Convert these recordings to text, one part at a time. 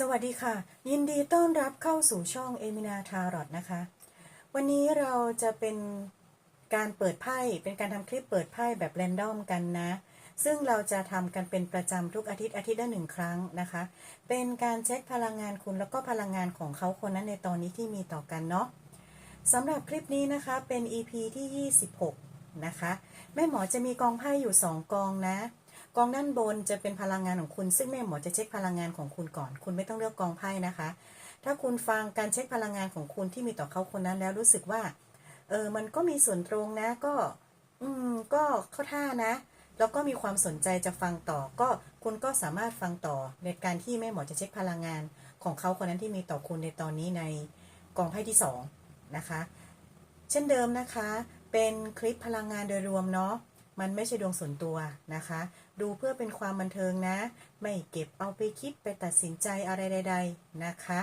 สวัสดีค่ะ ยินดีต้อนรับเข้าสู่ช่องเอมินาทารอดนะคะ วันนี้เราจะเป็นการเปิดไพ่เป็นการทำคลิปเปิดไพ่แบบแรนดอมกันนะ ซึ่งเราจะทำกันเป็นประจำทุกอาทิตย์อาทิตย์ละหนึ่งครั้งนะคะ เป็นการเช็คพลังงานคุณแล้วก็พลังงานของเขาคนนั้นในตอนนี้ที่มีต่อกันเนาะสำหรับคลิปนี้นะคะเป็น EP ที่ 26 นะคะ แม่หมอจะมีกองไพ่อยู่ 2 กองนะ กองด้านบนจะเป็นพลังงานของคุณ ซึ่งแม่หมอจะเช็คพลังงานของคุณก่อน คุณไม่ต้องเลือกกองไพ่นะคะ ถ้าคุณฟังการเช็คพลังงานของคุณที่มีต่อเขาคนนั้นแล้วรู้สึกว่า เออ มันก็มีส่วนตรงนะ ก็ อืม ก็เข้าท่านะ แล้วก็มีความสนใจจะฟังต่อ ก็คุณก็สามารถฟังต่อในการที่แม่หมอจะเช็คพลังงานของเขาคนนั้นที่มีต่อคุณในตอนนี้ในกองไพ่ที่สองนะคะ เช่นเดิมนะคะ เป็นคลิปพลังงานโดยรวมเนาะ มันไม่ใช่ดวงส่วนตัวนะคะ ดูเพื่อเป็นความบันเทิงนะ ไม่เก็บเอาไปคิดไปตัดสินใจอะไรใด ๆนะคะ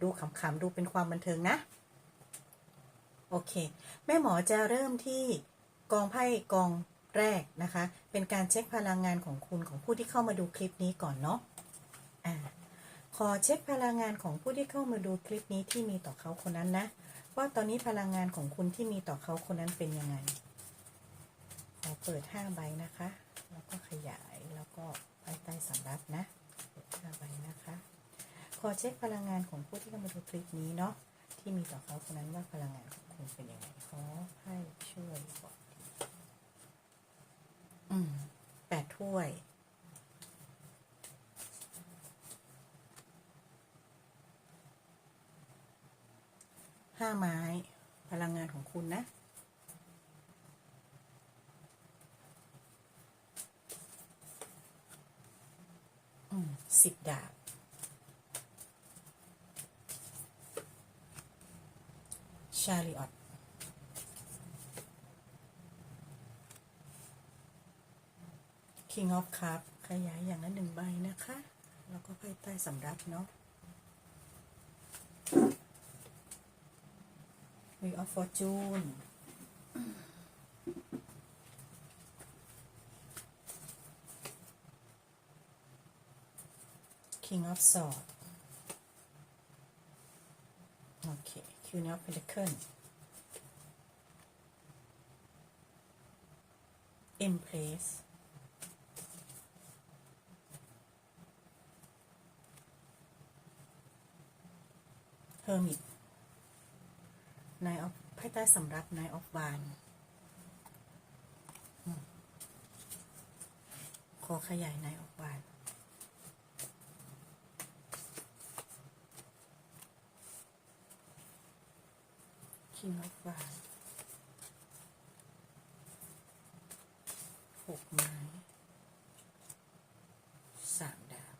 ดูขำๆดูเป็นความบันเทิงนะ โอเค แม่หมอจะเริ่มที่กองไพ่กองแรกนะคะ เป็นการเช็คพลังงานของคุณของผู้ที่เข้ามาดูคลิปนี้ก่อนเนาะอ่าขอเช็คพลังงานของผู้ที่เข้ามาดูคลิปนี้ที่มีต่อเขาคนนั้นนะว่าตอนนี้พลังงานของคุณที่มีต่อเขาคนนั้นเป็นยังไง ขอเปิด5ใบนะคะ แล้วก็ขยายแล้วก็ภายใต้สำรับนะเปิด5ใบนะคะ ขอเช็คพลังงานของผู้ที่เข้ามาดูคลิปนี้เนาะที่มีต่อเขาคนนั้นว่าพลังงานของคุณเป็นยังไงขอให้ช่วยบอกอืมแปดถ้วยห้าไม้ พลังงานของคุณนะ อืม สิบดาบ ชาลิออต King of Cup ขยายอย่างละหนึ่งใบนะคะ แล้วก็ไพ่ใต้สำรับเนาะ Wheel of Fortune King of Swords โอเค Queen of Pentacle Empress Hermit Nine of ไพ่ใต้สำรับ Nine of Wands อืมขอขยาย Nine of Wands King of Wands หกไม้สามดาว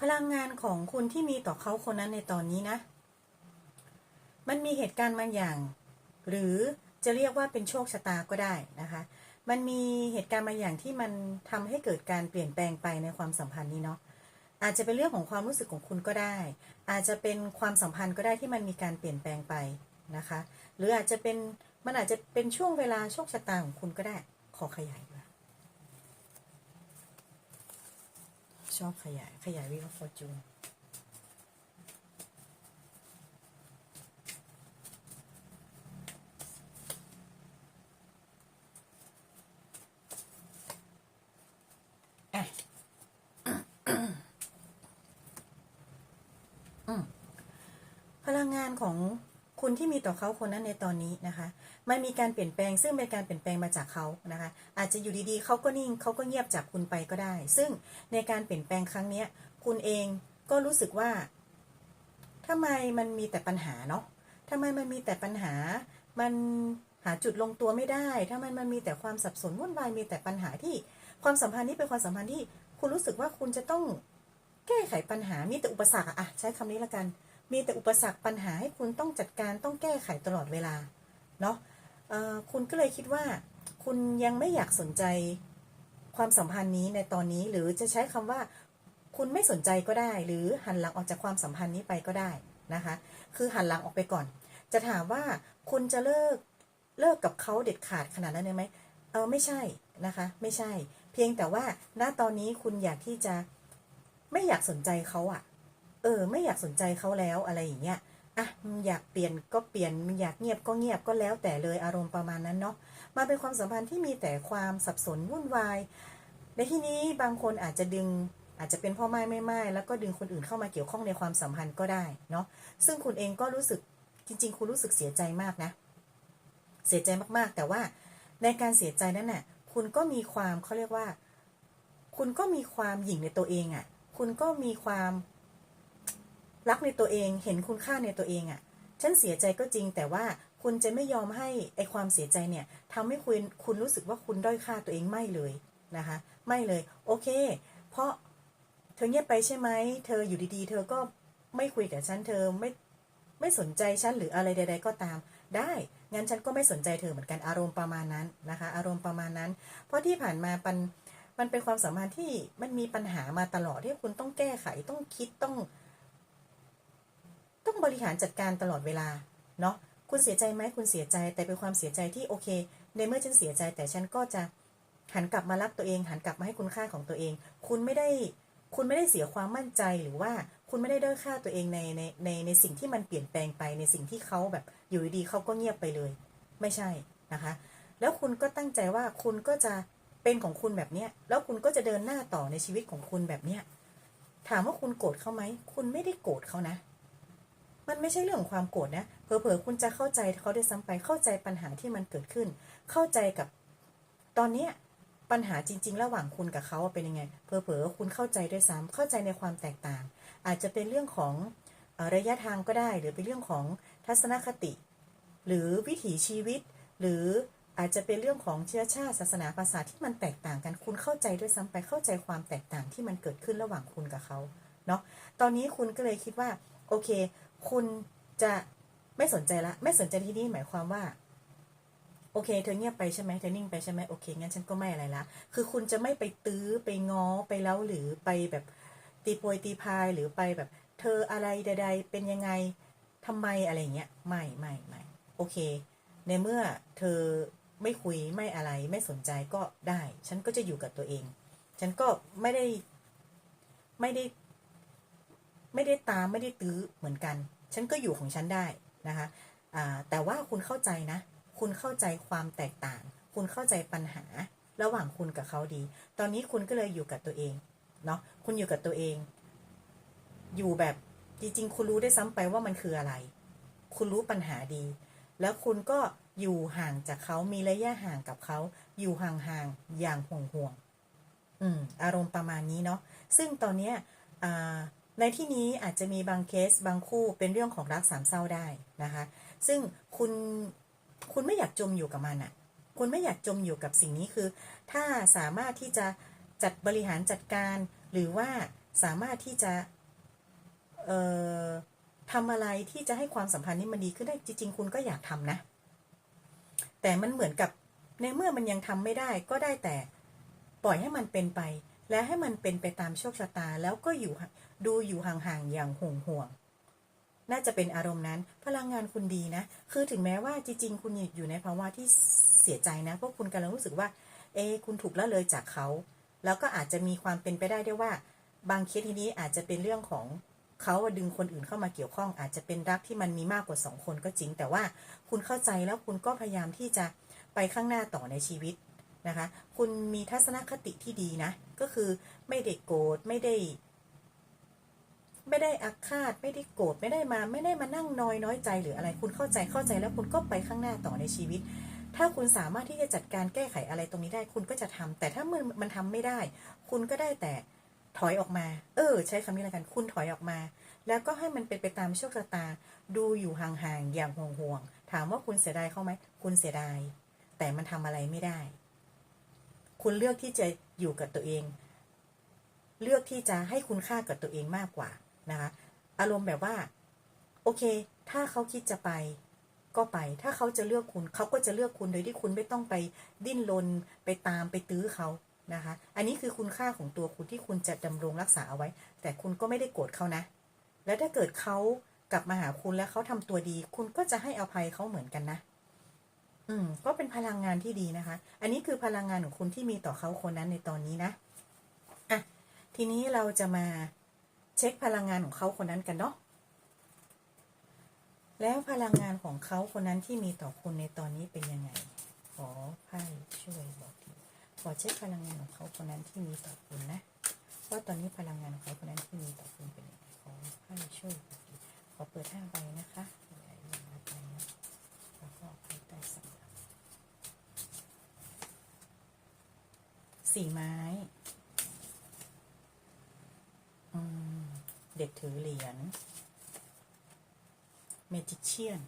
พลังงานของคุณที่มีต่อเขาคนนั้นในตอนนี้นะ มันมีเหตุการณ์บางอย่าง หรือจะเรียกว่าเป็นโชคชะตาก็ได้นะคะ มันมีเหตุการณ์บางอย่างที่มันทำให้เกิดการเปลี่ยนแปลงไปในความสัมพันธ์นี้เนาะ อาจจะเป็นเรื่องของความรู้สึกของคุณก็ได้ อาจจะเป็นความสัมพันธ์ก็ได้ที่มันมีการเปลี่ยนแปลงไปนะคะ หรืออาจจะเป็นมันอาจจะเป็นช่วงเวลาโชคชะตาของคุณก็ได้ ขอขยายด้วย ชอบขยาย ขยายวิวฟอร์จูนอะอืมพลังงานของ คุณที่มีต่อเขาคนนั้นในตอนนี้นะคะมันมีการเปลี่ยนแปลงซึ่งเป็นการเปลี่ยนแปลงมาจากเขานะคะ อาจจะอยู่ดีๆเขาก็นิ่งเขาก็เงียบจากคุณไปก็ได้ ซึ่งในการเปลี่ยนแปลงครั้งนี้คุณเองก็รู้สึกว่าทำไมมันมีแต่ปัญหาเนาะทำไมมันมีแต่ปัญหา มันหาจุดลงตัวไม่ได้ทำไมมันมีแต่ความสับสนวุ่นวาย มีแต่ปัญหาที่ ความสัมพันธ์นี้เป็นความสัมพันธ์ที่ คุณรู้สึกว่าคุณจะต้องแก้ไขปัญหา มีแต่อุปสรรคอะอะใช้คำนี้ละกัน มีแต่อุปสรรคปัญหาให้คุณต้องจัดการต้องแก้ไขตลอดเวลาเนาะคุณก็เลยคิดว่า คุณยังไม่อยากสนใจความสัมพันธ์นี้ในตอนนี้หรือจะใช้คำว่า คุณไม่สนใจก็ได้ หรือหันหลังออกจากความสัมพันธ์นี้ไปก็ได้นะคะ คือหันหลังออกไปก่อน จะถามว่าคุณจะเลิกเลิกกับเขาเด็ดขาดขนาดนั้นเลยไหมเออไม่ใช่นะคะ ไม่ใช่ เพียงแต่ว่าณตอนนี้คุณอยากที่จะไม่อยากสนใจเขาอะ เออ ไม่อยากสนใจเขาแล้วอะไรอย่างเงี้ยอะอยากเปลี่ยนก็เปลี่ยนอยากเงียบก็เงียบก็แล้วแต่เลยอารมณ์ประมาณนั้นเนาะมาเป็นความสัมพันธ์ที่มีแต่ความสับสนวุ่นวายในที่นี้บางคนอาจจะดึงอาจจะเป็นพ่อไม้ไม่ไม้แล้วก็ดึงคนอื่นเข้ามาเกี่ยวข้องในความสัมพันธ์ก็ได้เนาะซึ่งคุณเองก็รู้สึกจริง ๆ คุณรู้สึกเสียใจมากนะ เสียใจมากๆ แต่ว่าในการเสียใจนั้นน่ะคุณก็มีความเขาเรียกว่า คุณก็มีความหยิ่งในตัวเองอะ่ะ คุณก็มีความ รักในตัวเองเห็นคุณค่าในตัวเองอะ่ะ ฉันเสียใจก็จริงแต่ว่าคุณจะไม่ยอมให้ไอความเสียใจเนี่ยทำให้คุณคุณรู้สึกว่าคุณด้อยค่าตัวเองไม่เลยนะคะ ไม่เลย โอเค เพราะเธอเงียบไปใช่ไหมเธออยู่ดีๆ เธอก็ไม่คุยกับฉันเธอไม่ไม่สนใจฉันหรืออะไรใด ๆ ก็ตาม ได้งั้นฉันก็ไม่สนใจเธอเหมือนกันอารมณ์ประมาณนั้นนะคะ อารมณ์ประมาณนั้น เพราะที่ผ่านมาปันมันเป็นความสัมพันธ์ที่มันมีปัญหามาตลอดที่คุณต้องแก้ไขต้องคิดต้อง ต้องบริหารจัดการตลอดเวลาเนาะคุณเสียใจไหมคุณเสียใจแต่เป็นความเสียใจที่โอเค ในเมื่อฉันเสียใจแต่ฉันก็จะหันกลับมารักตัวเอง หันกลับมาให้คุณค่าของตัวเอง คุณไม่ได้คุณไม่ได้เสียความมั่นใจหรือว่าคุณไม่ได้ด้อยค่าตัวเองในในในในสิ่งที่มันเปลี่ยนแปลงไปในสิ่งที่เขาแบบอยู่ดีเขาก็เงียบไปเลย ไม่ใช่นะคะ แล้วคุณก็ตั้งใจว่าคุณก็จะเป็นของคุณแบบเนี้ยแล้วคุณก็จะเดินหน้าต่อในชีวิตของคุณแบบเนี้ยถามว่าคุณโกรธเขาไหมคุณไม่ได้โกรธเขานะ มันไม่ใช่เรื่องของความโกรธนะเผลอๆคุณจะเข้าใจเขาได้ซ้ำไปเข้าใจปัญหาที่มันเกิดขึ้น เข้าใจกับตอนเนี้ยปัญหาจริง ๆ ระหว่างคุณกับเขาเป็นยังไงเผลอๆคุณเข้าใจด้วยซ้ำเข้าใจในความแตกต่าง อาจจะเป็นเรื่องของระยะทางก็ได้ หรือเป็นเรื่องของทัศนคติ หรือวิถีชีวิต หรืออาจจะเป็นเรื่องของเชื้อชาติศาสนาภาษาที่มันแตกต่างกัน คุณเข้าใจด้วยซ้ำไปเข้าใจความแตกต่างที่มันเกิดขึ้นระหว่างคุณกับเขาเนาะตอนนี้คุณก็เลยคิดว่า โอเค คุณจะไม่สนใจละ ไม่สนใจที่นี่หมายความว่า โอเค เธอเงียบไปใช่ไหมเธอนิ่งไปใช่ไหมโอเคงั้นฉันก็ไม่อะไรละคือคุณจะไม่ไปตื้อไปง้อไปเล้าหรือไปแบบตีโพยตีพายหรือไปแบบ เธออะไรใด ๆ เป็นยังไงทำไมอะไรเงี้ยไม่ไม่ไม่โอเค ในเมื่อเธอไม่คุยไม่อะไรไม่สนใจก็ได้ ฉันก็จะอยู่กับตัวเอง ฉันก็ไม่ได้ไม่ได้ ไม่ได้ตามไม่ได้ตื้อเหมือนกัน ฉันก็อยู่ของฉันได้นะคะแต่ว่าคุณเข้าใจนะ คุณเข้าใจความแตกต่าง คุณเข้าใจปัญหาระหว่างคุณกับเขาดี ตอนนี้คุณก็เลยอยู่กับตัวเองเนาะคุณอยู่กับตัวเอง อยู่แบบจริงๆ คุณรู้ได้ซ้ำไปว่ามันคืออะไร คุณรู้ปัญหาดี แล้วคุณก็อยู่ห่างจากเขามีระยะห่างกับเขา อยู่ห่างๆอย่างห่วงๆอืมอารมณ์ประมาณนี้เนาะซึ่งตอนเนี้ยอ่า ในที่นี้อาจจะมีบางเคสบางคู่เป็นเรื่องของรักสามเศร้าได้นะคะ ซึ่งคุณคุณไม่อยากจมอยู่กับมันอะ่ะ คุณไม่อยากจมอยู่กับสิ่งนี้คือ ถ้าสามารถที่จะจัดบริหารจัดการ หรือว่าสามารถที่จะเอ่อทำอะไรที่จะให้ความสัมพันธ์นี้มันดีขึ้นได้จริง ๆ คุณก็อยากทำนะ แต่มันเหมือนกับในเมื่อมันยังทำไม่ได้ ก็ได้แต่ปล่อยให้มันเป็นไป และให้มันเป็นไปตามโชคชะตาแล้วก็อยู่ดูอยู่ห่างๆอย่างห่วงห่วงน่าจะเป็นอารมณ์นั้น พลังงานคุณดีนะ คือถึงแม้ว่าจริงๆ คุณอยู่ในภาวะที่เสียใจนะ เพราะคุณกำลังรู้สึกว่า เอ คุณถูกละเลยจากเขา แล้วก็อาจจะมีความเป็นไปได้ได้วยว่า บางเคสทีนี้อาจจะเป็นเรื่องของเขาดึงคนอื่นเข้ามาเกี่ยวข้อง อาจจะเป็นรักที่มันมีมากกว่าสองคนก็จริง แต่ว่าคุณเข้าใจแล้วคุณก็พยายามที่จะไปข้างหน้าต่อในชีวิต นะคะ คุณมีทัศนคติที่ดีนะ ก็คือไม่ได้โกรธไม่ได้ ไม่ได้อาฆาตไม่ได้โกรธไม่ได้มา ไม่ได้มานั่งน้อยน้อยใจหรืออะไร คุณเข้าใจเข้าใจแล้วคุณก็ไปข้างหน้าต่อในชีวิต ถ้าคุณสามารถที่จะจัดการแก้ไขอะไรตรงนี้ได้ คุณก็จะทำแต่ถ้ามันมันทำไม่ได้ คุณก็ได้แต่ถอยออกมา เออ ใช้คำนี้ล้วกัน คุณถอยออกมา แล้วก็ให้มันเป็นไปตามโชคชะตา ดูอยู่ห่างๆ อย่างห่วงๆ ถามว่าคุณเสียดายเขาไหม คุณเสียดาย แต่มันทำอะไรไม่ได้ คุณเลือกที่จะอยู่กับตัวเอง เลือกที่จะให้คุณค่ากับตัวเองมากกว่านะคะ อารมณ์แบบว่า โอเค ถ้าเขาคิดจะไปก็ไป ถ้าเขาจะเลือกคุณ เขาก็จะเลือกคุณโดยที่คุณไม่ต้องไปดิ้นรนไปตามไปตื้อเขานะคะ อันนี้คือคุณค่าของตัวคุณที่คุณจะดำรงรักษาเอาไว้ แต่คุณก็ไม่ได้โกรธเขานะ แล้วถ้าเกิดเขากลับมาหาคุณแล้วเขาทำตัวดี คุณก็จะให้อภัยเขาเหมือนกันนะ อืม ก็เป็นพลังงานที่ดีนะคะ อันนี้คือพลังงานของคุณที่มีต่อเขาคนนั้นในตอนนี้นะอะทีนี้เราจะมาเช็คพลังงานของเขาคนนั้นกันเนาะแล้วพลังงานของเขาคนนั้นที่มีต่อคุณในตอนนี้เป็นยังไง ขอไพ่ช่วยบอกทีขอเช็คพลังงานของเขาคนนั้นที่มีต่อคุณนะ ว่าตอนนี้พลังงานของเขาคนนั้นที่มีต่อคุณเป็นยังไง ขอไพ่ช่วยบอกทีขอเปิดห้าใบนะคะใหญ่อย่างละใบนะแล้วก็ไพ่ใต้สำรับ สี่ไม้ เด็กถือเหรียญเมจิเชียน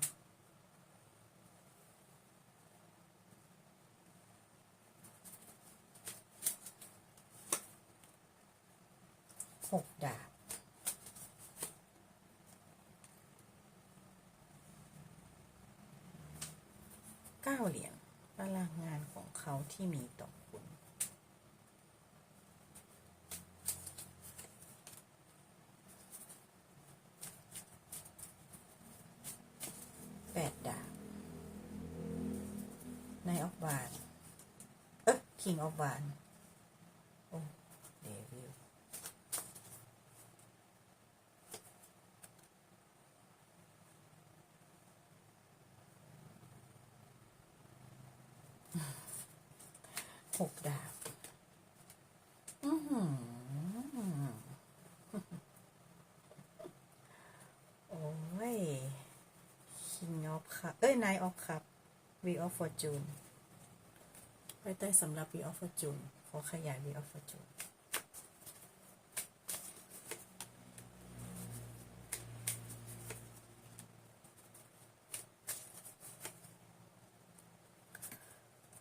หกดาบเก้าเหรียญพลังงานของเขาที่มีต่อคุณ แปดดาบ นายออฟวานเอ๊ะคิงออฟวานโอ้เดวิลหกดาบอือหือโอ้ย King of Cup เอ้ย Nine of Cup Wheel of Fortune ไปใต้สำหรับ Wheel of Fortune ขอขยาย Wheel of Fortune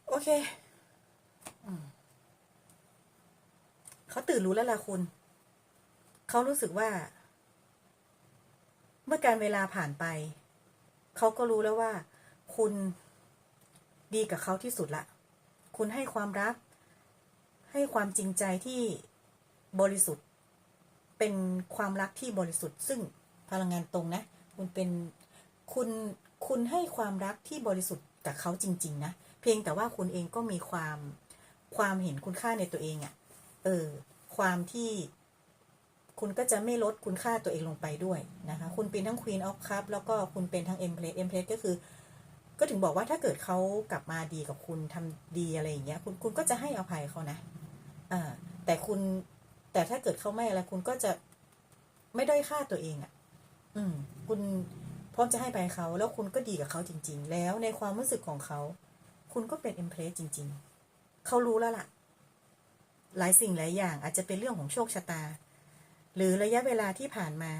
โอเคอเขาตื่นรู้แล้วล่ะคุณ เขารู้สึกว่า เมื่อการเวลาผ่านไป เขาก็รู้แล้วว่า คุณดีกับเขาที่สุดละ คุณให้ความรัก ให้ความจริงใจที่บริสุทธิ์ เป็นความรักที่บริสุทธิ์ ซึ่งพลังงานตรงนะ คุณเป็นคุณคุณให้ความรักที่บริสุทธิ์กับเขาจริง ๆ นะ เพียงแต่ว่าคุณเองก็มีความความเห็นคุณค่าในตัวเองอะ่ะ เออ ความที่คุณก็จะไม่ลดคุณค่าตัวเองลงไปด้วยนะคะ คุณเป็นทั้ง Queen of Cup แล้วก็คุณเป็นทั้ง Empress Empress ก็คือ ก็ถึงบอกว่าถ้าเกิดเขากลับมาดีกับคุณทำดีอะไรอย่างเงี้ย คุณคุณก็จะให้อภัยเขานะอ่าแต่คุณแต่ถ้าเกิดเขาไม่อะไรคุณก็จะไม่ด้อยค่าตัวเองอะ่ะ อืม คุณพร้อมจะให้ไปเขาแล้วคุณก็ดีกับเขาจริง ๆ แล้วในความรู้สึกของเขา คุณก็เป็น Empress จริง ๆ เขารู้แล้วล่ะ หลายสิ่งหลายอย่าง อาจจะเป็นเรื่องของโชคชะตา หรือระยะเวลาที่ผ่านมา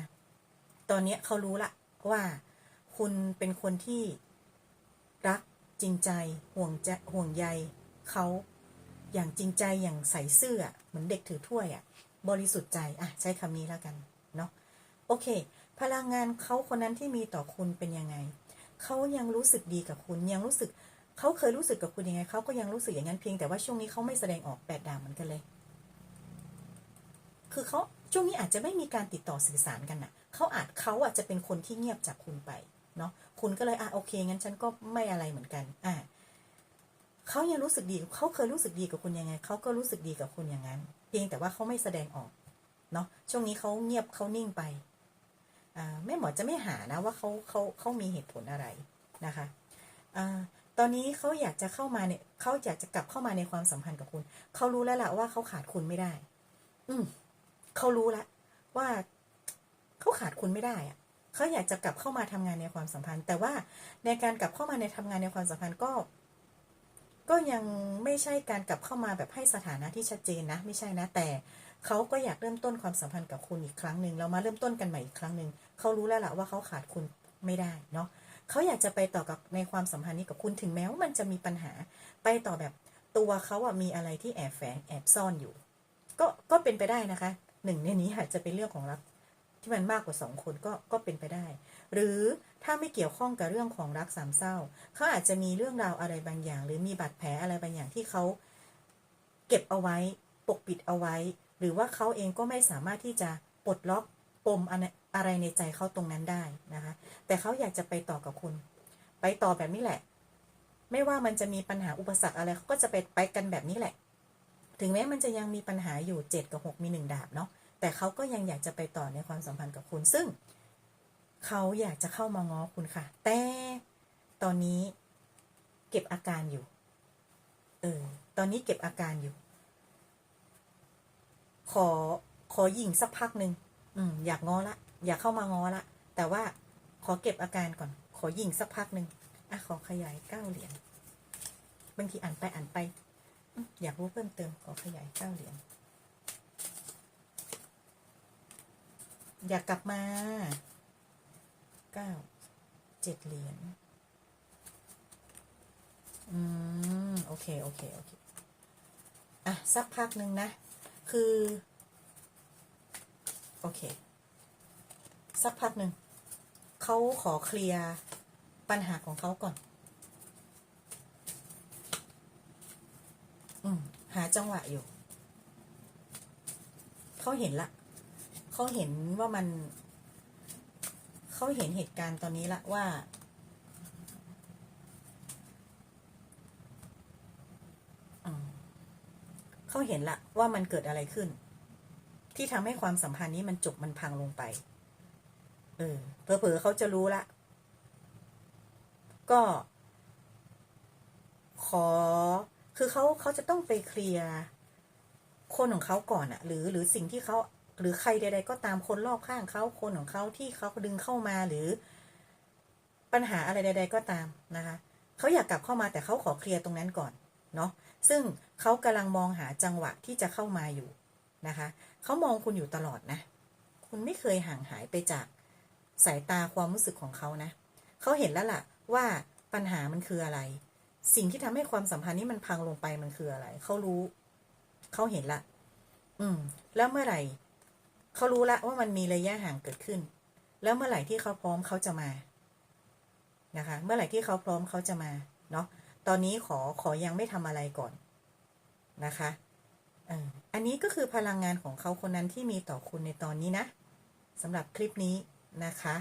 ตอนนี้เขารู้ละว่า คุณเป็นคนที่ จริงใจห่วงจะห่วงใยเขาอย่างจริงใจอย่างใส่ซื่อเหมือนเด็กถือถ้วยอะบริสุทธิ์ใจอะใช้คำนี้แล้วกันเนาะโอเค พลังงานเขาคนนั้นที่มีต่อคุณเป็นยังไงเขายังรู้สึกดีกับคุณยังรู้สึกเขาเคยรู้สึกกับคุณยังไงเขาก็ยังรู้สึกอย่างนั้นเพียงแต่ว่าช่วงนี้เขาไม่แสดงออกแปดดาวเหมือนกันเลย คือเขาช่วงนี้อาจจะไม่มีการติดต่อสื่อสารกันน่ะเขาอาจเขาอาจจะเป็นคนที่เงียบจากคุณไป เนาะคุณก็เลยอะโอเคงั้นฉันก็ไม่อะไรเหมือนกันอะเขายังรู้สึกดีเขาเคยรู้สึกดีกับคุณยังไงเขาก็รู้สึกดีกับคุณอย่างนั้น เพียงแต่ว่าเขาไม่แสดงออกเนาะช่วงนี้เขาเงียบเขานิ่งไปอ่าแม่หมอจะไม่หานะว่าเขาเขาเขามีเหตุผลอะไรนะคะอ่าตอนนี้เขาอยากจะเข้ามาเนี่ยเขาอยากจะกลับเข้ามาในความสัมพันธ์กับคุณเขารู้แล้วล่ะว่าเขาขาดคุณไม่ได้ อืมเขารู้แล้วว่าเขาขาดคุณไม่ได้อะ เขาอยากจะกลับเข้ามาทำงานในความสัมพันธ์ แต่ว่าในการกลับเข้ามาในทำงานในความสัมพันธ์ก็ ก็ยังไม่ใช่การกลับเข้ามาแบบให้สถานะที่ชัดเจนนะ ไม่ใช่นะแต่เขาก็อยากเริ่มต้นความสัมพันธ์กับคุณอีกครั้งหนึ่งเรามาเริ่มต้นกันใหม่อีกครั้งหนึ่งเขารู้แล้วล่ะว่าเขาขาดคุณไม่ได้เนาะเขาอยากจะไปต่อกับในความสัมพันธ์นี้กับคุณถึงแม้ว่ามันจะมีปัญหา ไปต่อแบบตัวเขาอะมีอะไรที่แอบแฝงแอบซ่อนอยู่ ก็ก็เป็นไปได้นะคะ หนึ่งในนี้อาจจะเป็นเรื่องของรัก ที่มันมากกว่าสองคนก็ก็เป็นไปได้ หรือถ้าไม่เกี่ยวข้องกับเรื่องของรักสามเศร้า เขาอาจจะมีเรื่องราวอะไรบางอย่าง หรือมีบาดแผลอะไรบางอย่างที่เขาเก็บเอาไว้ปกปิดเอาไว้ หรือว่าเขาเองก็ไม่สามารถที่จะปลดล็อกปมอะไรในใจเขาตรงนั้นได้นะคะแต่เขาอยากจะไปต่อกับคุณ ไปต่อแบบนี้แหละ ไม่ว่ามันจะมีปัญหาอุปสรรคอะไรเขาก็จะไปไปกันแบบนี้แหละ ถึงแม้มันจะยังมีปัญหาอยู่เจ็ดกับหกมีหนึ่งดาบเนาะ แต่เขาก็ยังอยากจะไปต่อในความสัมพันธ์กับคุณ ซึ่งเขาอยากจะเข้ามาง้อคุณค่ะ แต่ตอนนี้เก็บอาการอยู่ เออ ตอนนี้เก็บอาการอยู่ ขอ ขอหยิ่งสักพักหนึ่งอืม อยากง้อละ อยากเข้ามาง้อละ แต่ว่าขอเก็บอาการก่อน ขอหยิ่งสักพักหนึ่งอะ ขอขยายเก้าเหรียญ บางทีอ่านไปอ่านไปอืมอยากรู้เพิ่มเติม ขอขยายเก้าเหรียญ อยากกลับมาเก้าเจ็ดเหรียญอืม โอเค โอเค โอเค อะ สักพักหนึ่งนะ คือ โอเค สักพักหนึ่ง เขาขอเคลียร์ปัญหาของเขาก่อน อืม หาจังหวะอยู่ เขาเห็นละ เขาเห็นว่ามัน เขาเห็นเหตุการณ์ตอนนี้ละว่า เขาเห็นละว่ามันเกิดอะไรขึ้น ที่ทำให้ความสัมพันธ์นี้มันจบมันพังลงไป เออเผลอๆเขาจะรู้ละ ก็ ขอ คือเขาเขาจะต้องไปเคลียร์คนของเขาก่อนอะหรือหรือสิ่งที่เขา หรือใครใด ๆ ก็ตามคนรอบข้างเขาคนของเขาที่เขาดึงเข้ามาหรือ ปัญหาอะไรใด ๆ ก็ตามนะคะเขาอยากกลับเข้ามาแต่เขาขอเคลียร์ตรงนั้นก่อนเนาะซึ่งเขากำลังมองหาจังหวะที่จะเข้ามาอยู่นะคะเขามองคุณอยู่ตลอดนะ คุณไม่เคยห่างหายไปจากสายตาความรู้สึกของเขานะเขาเห็นแล้วล่ะว่าปัญหามันคืออะไร สิ่งที่ทำให้ความสัมพันธ์นี้มันพังลงไปมันคืออะไร เขารู้ เขาเห็นละ อืม แล้วเมื่อไหร่ เขารู้ละว่ามันมีระยะห่างเกิดขึ้น แล้วเมื่อไหร่ที่เขาพร้อมเขาจะมา นะคะ เมื่อไหร่ที่เขาพร้อมเขาจะมา เนาะ ตอนนี้ขอขอยังไม่ทำอะไรก่อนนะคะอันนี้ก็คือพลังงานของเขาคนนั้นที่มีต่อคุณในตอนนี้นะสำหรับคลิปนี้นะคะ